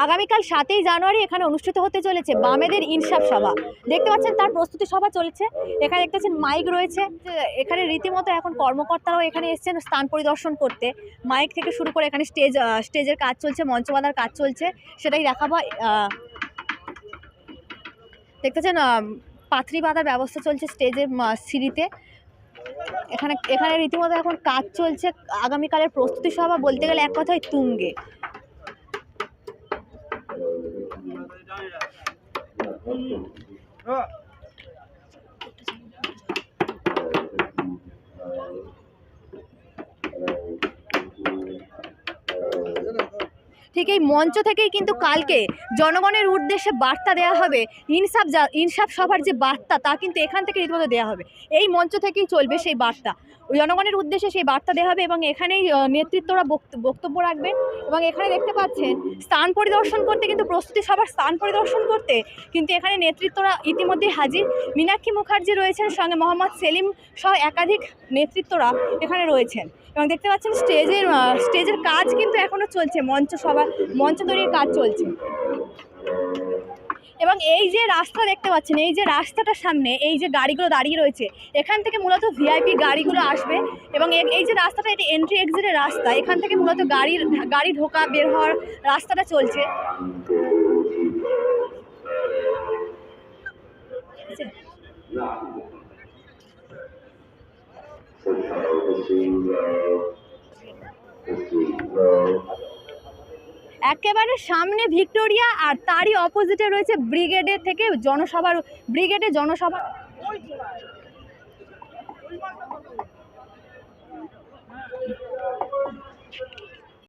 আগামীকাল সাতই জানুয়ারি এখানে অনুষ্ঠিত হতে চলেছে বামেদের ইনসাফ সভা। দেখতে পাচ্ছেন তার প্রস্তুতি সভা চলছে। এখানে দেখতে পাচ্ছেন মাইক রয়েছে। এখানে রীতিমতো এখন কর্মকর্তারাও এখানে এসেছেন স্থান পরিদর্শন করতে। মাইক থেকে শুরু করে এখানে স্টেজ স্টেজের কাজ চলছে মঞ্চ বাঁধার কাজ চলছে। সেটাই দেখাবো দেখতে পাচ্ছেন পাথরি বাঁধার ব্যবস্থা চলছে স্টেজের সিঁড়িতে। এখানে এখানে রীতিমতো এখন কাজ চলছে। আগামীকালের প্রস্তুতি সভা বলতে গেলে এক কথায় তুঙ্গে। 嗯。公是吧 ঠিক এই মঞ্চ থেকেই কিন্তু কালকে জনগণের উদ্দেশ্যে বার্তা দেওয়া হবে। ইনসাফ যা, ইনসাফ সভার যে বার্তা, তা কিন্তু এখান থেকে রীতিমতো দেওয়া হবে। এই মঞ্চ থেকেই চলবে সেই বার্তা। জনগণের উদ্দেশ্যে সেই বার্তা দেওয়া হবে এবং এখানেই নেতৃত্বরা বক্ত- বক্তব্য রাখবেন এবং এখানে দেখতে পাচ্ছেন, স্থান পরিদর্শন করতে কিন্তু প্রস্তুতি সভার স্থান পরিদর্শন করতে কিন্তু এখানে নেতৃত্বরা ইতিমধ্যে হাজির। মীনাক্ষী মুখার্জি রয়েছেন সঙ্গে মোহাম্মদ সেলিম সহ একাধিক নেতৃত্বরা এখানে রয়েছেন। এবং দেখতে পাচ্ছেন স্টেজের স্টেজের কাজ কিন্তু এখনও চলছে মঞ্চ সভা মঞ্চ তৈরির কাজ চলছে এবং এই যে রাস্তা দেখতে পাচ্ছেন, এই যে রাস্তাটার সামনে এই যে গাড়িগুলো দাঁড়িয়ে রয়েছে, এখান থেকে মূলত ভিআইপি গাড়িগুলো আসবে এবং এই যে রাস্তাটা, এটি এন্ট্রি এক্সিটের রাস্তা, এখান থেকে মূলত গাড়ির গাড়ি ঢোকা, বের হওয়ার রাস্তাটা চলছে? একেবারে সামনে ভিক্টোরিয়া আর তারই অপোজিটে রয়েছে ব্রিগেডের থেকে জনসভার ব্রিগেডে জনসভা।